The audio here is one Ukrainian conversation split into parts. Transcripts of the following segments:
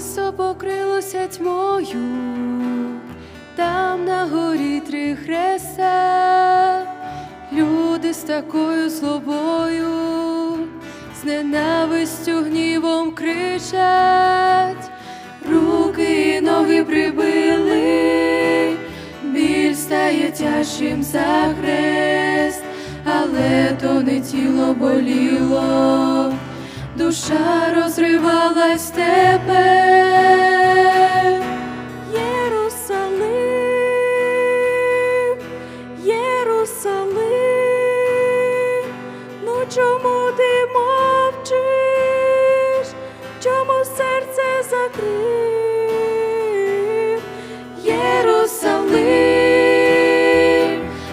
Місто покрилося тьмою, там на горі три хреста, люди з такою злобою, з ненавистю гнівом кричать, руки і ноги прибили, біль стає тяжчим за хрест, але то не тіло боліло душа розривалась тепер. Єрусалим, Єрусалим, ну чому ти мовчиш? Чому серце закрив? Єрусалим,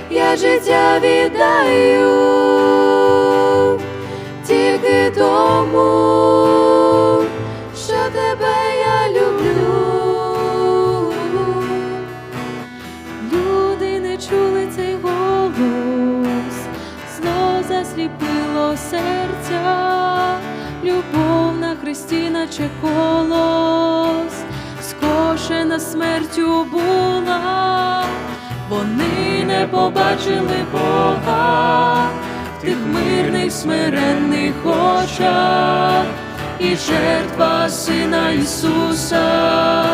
я життя віддаю зло засліпило серця, любов на хресті, наче колос, скошена смертю була, вони не побачили Бога в тих мирних смиренних очах, і жертва Сина Ісуса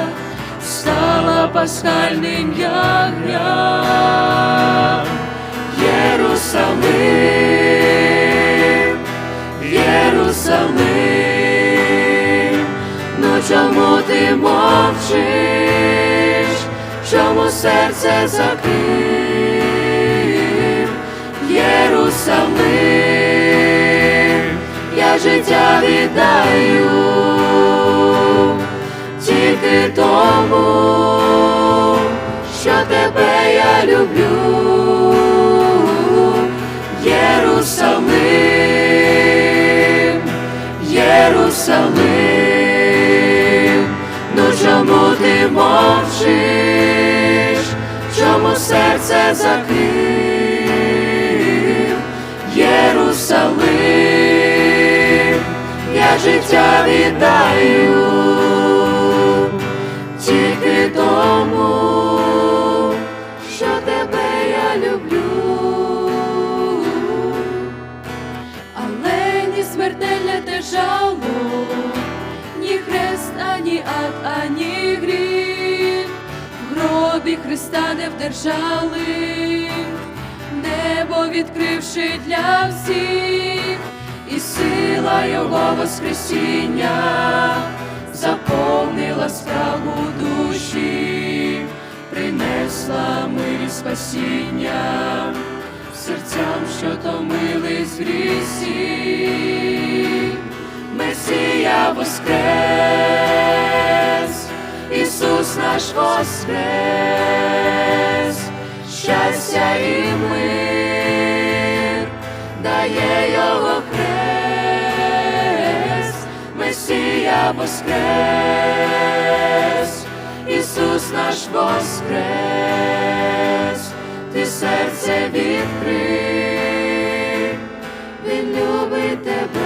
стала пасхальним ягням. Чому ти мовчиш, чому серце закрив? Єрусалим, я життя віддаю тільки тому, що тебе я люблю. Єрусалим, Єрусалим, ти мовчиш, чому серце закрив? Єрусалим, Христа не вдержали, небо відкривши для всіх, і сила Його Воскресіння заповнила спрагу душі, принесла мир спасіння серцям, що томились в грісі. Месія воскрес, Ісус наш воскрес, щастя і мир дає Його хрест, Месія воскрес, Ісус наш воскрес, ти серце відкрив, Він любить тебе.